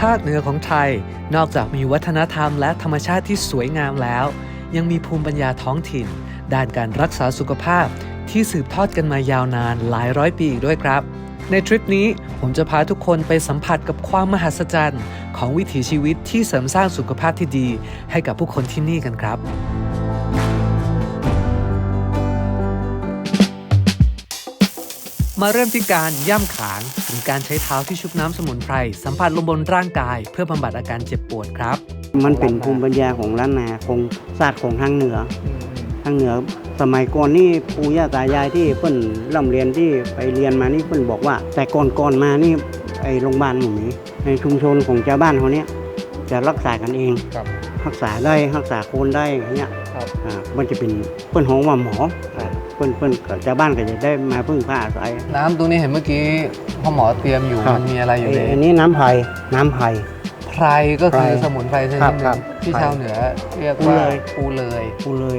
ภาคเหนือของไทย นอกจากมีวัฒนธรรมและธรรมชาติที่สวยงามแล้ว ยังมีภูมิปัญญาท้องถิ่น ด้านการรักษาสุขภาพที่สืบทอดกันมายาวนานหลายร้อยปีอีกด้วยครับ ในทริปนี้ผมจะพาทุกคนไปสัมผัสกับความมหัศจรรย์ ของวิถีชีวิตที่เสริมสร้างสุขภาพที่ดี ให้กับผู้คนที่นี่กันครับ มาเริ่มที่การย่ำขางหรือการใช้เท้าที่ชุบน้ำสมุนไพรสัมผัสลงบนร่างกาย เพื่อบำบัดอาการเจ็บปวดครับ มันเป็นภูมิปัญญาของล้านนาของศาสตร์ของทางเหนือทางเหนือ สมัยก่อนนี่ปู่ย่าตายายที่เพิ่นร่ำเรียนที่ไปเรียนมานี่เพิ่นบอกว่า แต่ก่อนก่อนมานี่ไอ้โรงพยาบาลหมู่นี้ในชุมชนของชาวบ้านเขาเนี้ยจะรักษากันเองครับรักษาได้รักษาโคนได้อย่างเงี้ย ครับอ่ามันจะเป็นเพิ่นห้องว่าหมอเพิ่นเพิ่นก็ชาวบ้านก็จะได้มาพึ่งพาอาศัย น้ำตรงนี้เห็นเมื่อกี้พ่อหมอเตรียมอยู่ครับ มันมีอะไรอยู่ในไอ้อันนี้น้ำไผ่น้ำไผ่ ไพรก็คือไพรสมุนไพรชนิดหครันึบครังบที่ไพรชาวเหนือเรียกว่าปูเลย ปูเลย กูเลย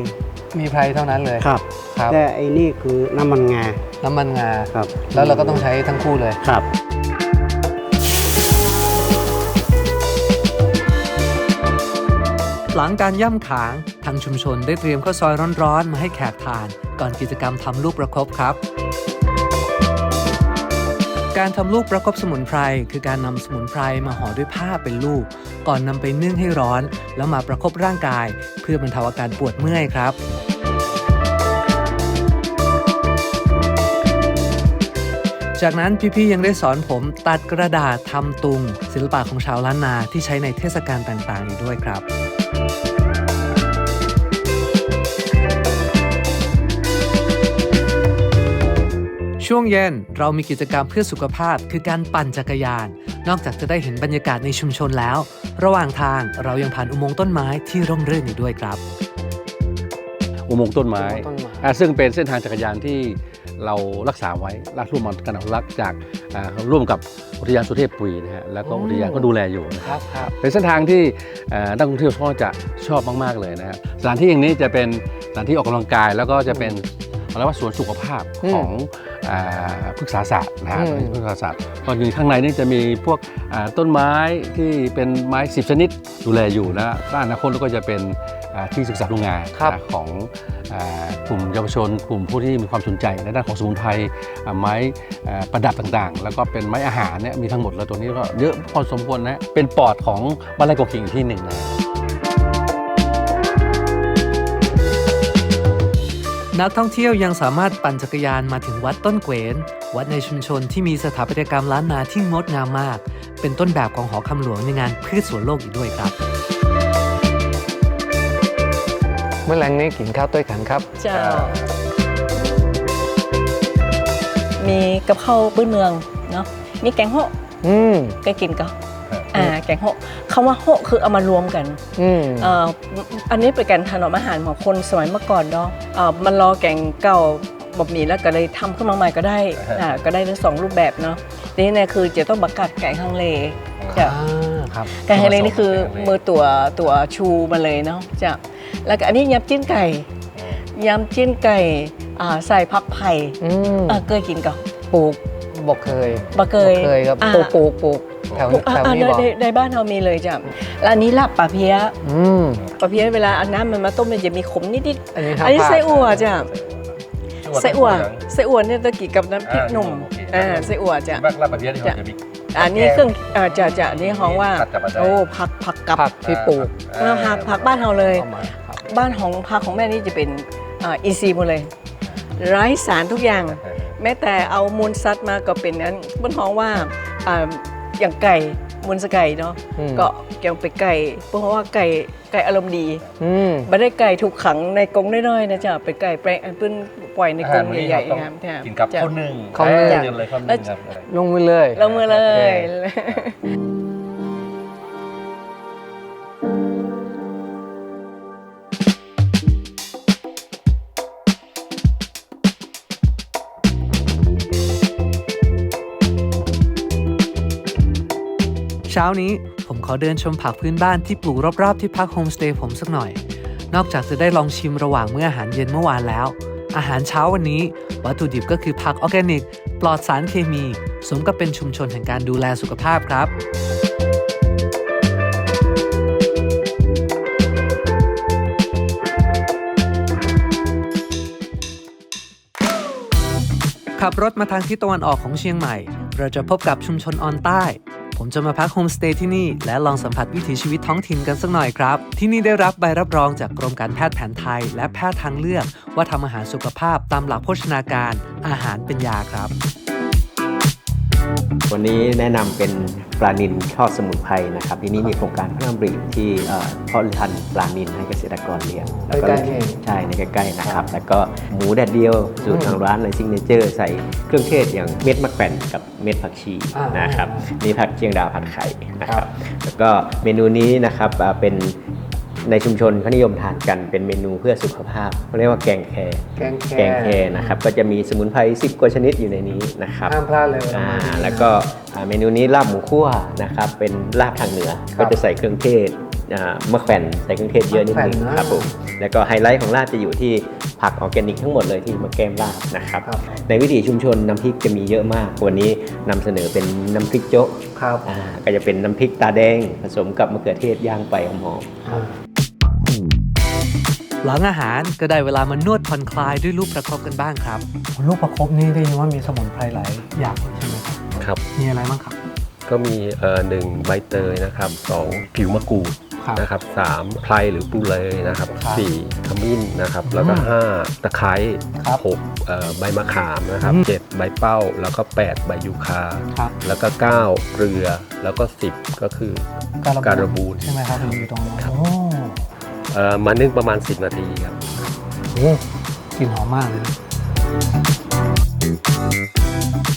มีไพรเท่านั้นเลยครับ ครับแต่ไอ้นี่คือน้ำมันงาน้ำมันงา ครับแล้วเราก็ต้องใช้ทั้งคู่เลย ครับ หลังการย่ำขาง ทางชุมชนได้เตรียมข้าวซอยร้อนๆ มาให้แขกทาน ก่อนกิจกรรมทำลูกประคบครับ การทำลูกประคบสมุนไพรคือการนำสมุนไพรมาห่อด้วยผ้าเป็นลูก ก่อนนำไปนึ่งให้ร้อน แล้วมาประคบร่างกาย เพื่อบรรเทาอาการปวดเมื่อยครับจากนั้นพี่ๆยังได้สอนผมตัดกระดาษทำตุง ศิลปะของชาวล้านนาที่ใช้ในเทศกาลต่างๆอีกด้วยครับ ช่วงเย็นเรามีกิจกรรมเพื่อสุขภาพคือการปั่นจักรยาน นอกจากจะได้เห็นบรรยากาศในชุมชนแล้ว ระหว่างทางเรายังผ่านอุโมงค์ต้นไม้ที่ร่มรื่นอยู่ด้วยครับ อุโมงค์ต้นไม้อุโมงค์ต้นไม้ อ่าซึ่งเป็นเส้นทางจักรยานที่เรารักษาไว้รักร่วมกันอนุรักษ์จากอ่าร่วมกับอุทยานสุเทพปุยนะฮะแล้วก็อืม อุทยานก็ดูแลอยู่นะคครับรับครับ เป็นเส้นทางที่เอ่อนักท่องเที่ยวก็จะชอบมากๆเลยนะครับสถานที่อย่างนี้จะเป็นสถานที่ออกกำลังกายแล้วก็จะเป็นเรียกว่าสวนสุขภาพอืม ของอ่า พฤกษาศาสตร์นะฮะอืมพฤกษาศาสตร์ก็มีข้างในนี่จะมีพวกอ่าต้นไม้ที่เป็นไม้สิบชนิดดูแลอยู่นะด้านอนาคตก็จะเป็นอ่าที่ศึกษาดูงานครับนะของอ่ากลุ่มเยาวชน กลุ่มผู้ที่มีความสนใจในด้านของสมุนไพรอ่าไม้อ่าประดับต่างๆ แล้วก็เป็นไม้อาหารเนี่ยมีทั้งหมดเลยตัวนี้ก็เยอะพอสมควรนะเป็นปอดของบ้านไร่กอกิ่งอีกที่หนึ่งนะ นักท่องเที่ยวยังสามารถปั่นจักรยานมาถึงวัดต้นเกวนวัดในชุมชนที่มีสถาปัตยกรรมล้านนาที่งดงามมาก เป็นต้นแบบของหอคำหลวงในงานพืชสวนโลกอีกด้วยครับ เมื่อแรงนี้กินข้าวต้วยกันครับ เจ้า มีกะเพราพื้นเมืองเนาะมีแกงโฮะอืมเคยกินก็อ่าแกงโฮะ คำว่าโฮะคือเอามารวมกันอืม เอ่ออันนี้เป็นการถนอมอาหารของคนสมัยเมื่อก่อนเนาะเอ่อมันรอแกงเก่าแบบนี้แล้วก็เลยทำขึ้นมาใหม่ก็ได้อ่าก็ได้ทั้งสองรูปแบบเนาะทีนี้เนี่ยคือจะต้องบักกัดแกงฮังเลจะอ่าครับแกงฮังเลนี่คือมือตัวตัวชูมาเลยเนาะจะแล้วก็อันนี้ยำจิ้นไก่ยำจิ้นไก่อ่าใส่พักไผ่อืมเออเคยกินก่อนปลูกบอกเคยบะเคย บ่เคยครับอ่า ปลูกปลูกปลูก แถวอ่าแถวอ่านี้บอกในในบ้านเรามีเลยจ้ะแล้วอันนี้ลาบปลาเพี้ยอืม ปลาเพี้ยเวลาเอาน้ำมันมาต้มมันจะมีขมนิดอันนี้ๆครับอันนี้ไส้อั่วจ้ะจังหวัดไส้อั่วเหลืองไส้อั่วเนี่ยตะกี้กับน้ำพริกหนุ่มอ่าอ่าไส้อั่วจ้ะ บ้านลาดประเทียนที่เขาจะมี อันนี้เครื่องอ่าจ้ะจ้ะอันนี้ห้องว่าผัดกับอะไรโอ้ผักผักกับผักที่ปลูกแล้วผักผักบ้านเราเลยเอามาครับ บ้านของผักของแม่นี่จะเป็นอ่าอีซีหมดเลย ไร้สารทุกอย่าง แม้แต่เอามูลสัตว์มาก็เป็นนั้นบนห้องว่าอ่า อย่างไก่มูลสไก่เนาะอืม ก็ยังเป็นไก่ เพราะว่าไก่ไก่อารมณ์ดีอืม ไม่ได้ไก่ถูกขังในกรงน้อยๆนะจ๊ะเป็นไก่แปลงอันเพิ่นปล่อยในกรงใหญ่ๆนะครับกินกับจ้ะ ข้าวนึ่งข้าวนึ่ง เออเรียนเลยข้าวนึ่งครับ ลงมือเลย ลงมือเลย เช้านี้ผมขอเดินชมผักพื้นบ้านที่ปลูกรอบๆที่พักโฮมสเตย์ผมสักหน่อย นอกจากจะได้ลองชิมระหว่างเมื่ออาหารเย็นเมื่อวานแล้ว อาหารเช้าวันนี้ วัตถุดิบก็คือผักออร์แกนิก ปลอดสารเคมี สมกับเป็นชุมชนแห่งการดูแลสุขภาพครับขับรถมาทางทิศตะวันออกของเชียงใหม่ เราจะพบกับชุมชนออนใต้ ผมจะมาพักโฮมสเตย์ที่นี่และลองสัมผัสวิถีชีวิตท้องถิ่นกันสักหน่อยครับ ที่นี่ได้รับใบรับรองจากกรมการแพทย์แผนไทย และแพทย์ทางเลือก ว่าทำอาหารสุขภาพตามหลักโภชนาการ อาหารเป็นยาครับ วันนี้แนะนำเป็นปลานิลทอดสมุนไพรนะครับที่นี่มีโครงการพระรำริที่เอ่อเพาะพันธุ์ปลานิลให้เกษตรกรเลี้ยงแล้วก็ใกล้ๆนี่เองใช่ในใกล้ๆนะครับ แล้วก็หมูแดดเดียวสูตรทางร้านเลยซิงเนเจอร์ ใส่เครื่องเทศอย่างเม็ดมะแขวนกับเม็ดผักชีอ่านนะครับนี่ผักเชียงดาวผัดไข่นะครับ แล้วก็เมนูนี้นะครับอ่าเป็น ในชุมชนเขานิยมทานกันเป็นเมนูเพื่อสุขภาพเขาเรียกว่าแกงแครแกงแคแกงแครนะครับก็จะมีสมุนไพร10กว่าชนิดอยู่ในนี้นะครับห้ามพลาดเลยอ่าแล้วก็อ่าเมนูนี้ลาบหมูคั่วนะครับเป็นลาบทางเหนือครับก็จะใส่เครื่องเทศอ่ามะแขวนใส่เครื่องเทศเยอะนิดนึงมะแขวนนะครับผมแล้วก็ไฮไลท์ของลาบจะอยู่ที่ผักออร์แกนิกทั้งหมดเลยที่มาแกมลาบนะครับครับในวิถีชุมชนน้ำพริกจะมีเยอะมาก วันนี้นำเสนอเป็นน้ำพริกโจ๊ะครับอ่าก็จะเป็นน้ำพริกตาแดงผสมกับมะเขือเทศย่างไปหอมๆ หลังอาหารก็ได้เวลามานวดผ่อนคลายด้วยลูกประคบกันบ้างครับ ลูกประคบนี่ได้ยินว่ามีสมุนไพรหลายอย่างใช่ไหมครับครับ มีอะไรบ้างครับ ก็มีเอ่อหนึ่งใบเตยนะครับสองผิวมะกรูดครับ นะครับสามไพรหรือปูเลยนะครับครับสี่ขมิ้นนะครับ แล้วก็อืมห้าตะไคร้ครับหกเอ่อใบมะขามนะครับอืม เจ็ดใบเป้า แล้วก็แปดใบยูคา ครับแล้วก็เก้าเกลือแล้วก็สิบก็คือการบูนใช่ไหมครับอยู่ตรงนี้ครับโอ้ เอ่อมานึ่งประมาณ 10 นาทีครับโหกลิ่นหอมมากเลยนะ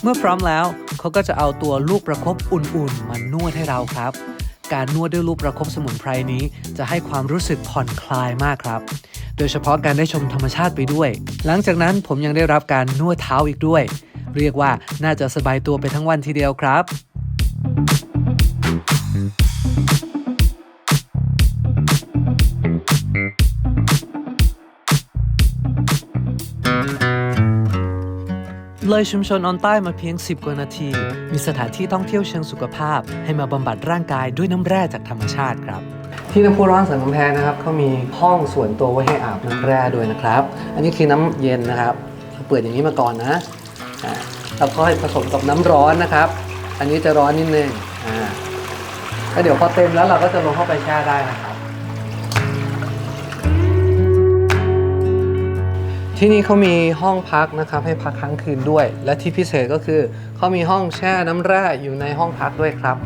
เมื่อพร้อมแล้วเขาก็จะเอาตัวลูกประคบอุ่นๆ มานวดให้เราครับ การนวดด้วยลูกประคบสมุนไพรนี้ จะให้ความรู้สึกผ่อนคลายมากครับ โดยเฉพาะการได้ชมธรรมชาติไปด้วย หลังจากนั้นผมยังได้รับการนวดเท้าอีกด้วย เรียกว่าน่าจะสบายตัวไปทั้งวันทีเดียวครับ เลยชุมชนออนใต้มาเพียง 10 กว่านาที มีสถานที่ท่องเที่ยวเชิงสุขภาพ ให้มาบำบัดร่างกายด้วยน้ำแร่จากธรรมชาติครับ ที่น้ำพุร้อนสันกำแพงนะครับเขามีห้องส่วนตัวไว้ให้อาบน้ำแร่ด้วยนะครับ อันนี้คือน้ำเย็นนะครับเปิดอย่างนี้มาก่อนนะอ่าแล้วก็ผสมกับน้ำร้อนนะครับ อันนี้จะร้อนนิดนึงอ่าแล้วเดี๋ยวพอเต็มแล้วเราก็จะลงเข้าไปแช่ได้นะครับ ที่นี่เขามีห้องพักนะครับให้พักค้างคืนด้วย และที่พิเศษก็คือเขามีห้องแช่น้ำแร่อยู่ในห้องพักด้วยครับ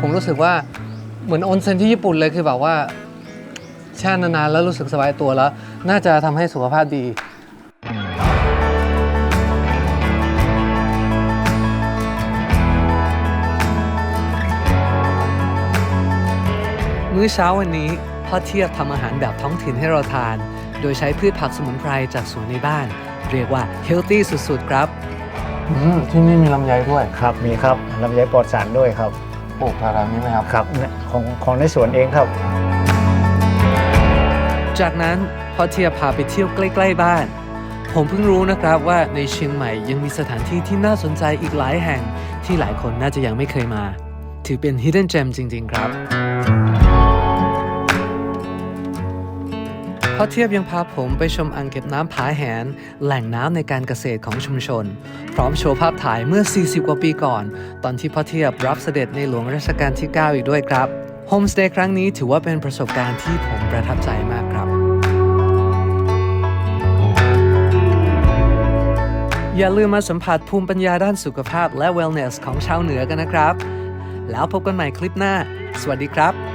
ผมรู้สึกว่าเหมือนออนเซ็นที่ญี่ปุ่นเลยคือแบบว่าแช่นานๆแล้วรู้สึกสบายตัวแล้ว น่าจะทำให้สุขภาพดี มื้อเช้าวันนี้พ่อเทียบทำอาหารแบบท้องถิ่นให้เราทาน โดยใช้พืชผักสมุนไพรจากสวนในบ้าน เรียกว่าเฮลตี้สุดๆครับที่นี่มีลำไยด้วย ครับมีครับลำไยปลอดสารด้วยครับปลูกทารานี้ไหมครับ ครับเนี่ยของของในสวนเองครับ จากนั้นพ่อเทียบพาไปเที่ยวใกล้ ๆ บ้าน ผมเพิ่งรู้นะครับว่าในเชียงใหม่ยังมีสถานที่ที่น่าสนใจอีกหลายแห่งที่หลายคนน่าจะยังไม่เคยมา ถือเป็น hidden gem จริง ๆ ครับ พ่อเทียบยังพาผมไปชมอ่างเก็บน้ำผาแหน แหล่งน้ำในการเกษตรของชุมชน พร้อมโชว์ภาพถ่ายเมื่อ 40 กว่าปีก่อน ตอนที่พ่อเทียบรับเสด็จในหลวงรัชกาลที่ 9 อีกด้วยครับโฮมสเตย์ครั้งนี้ถือว่าเป็นประสบการณ์ที่ผมประทับใจมากครับ อย่าลืมมาสัมผัสภูมิปัญญาด้านสุขภาพและ wellness ของชาวเหนือกันนะครับ แล้วพบกันใหม่คลิปหน้า สวัสดีครับ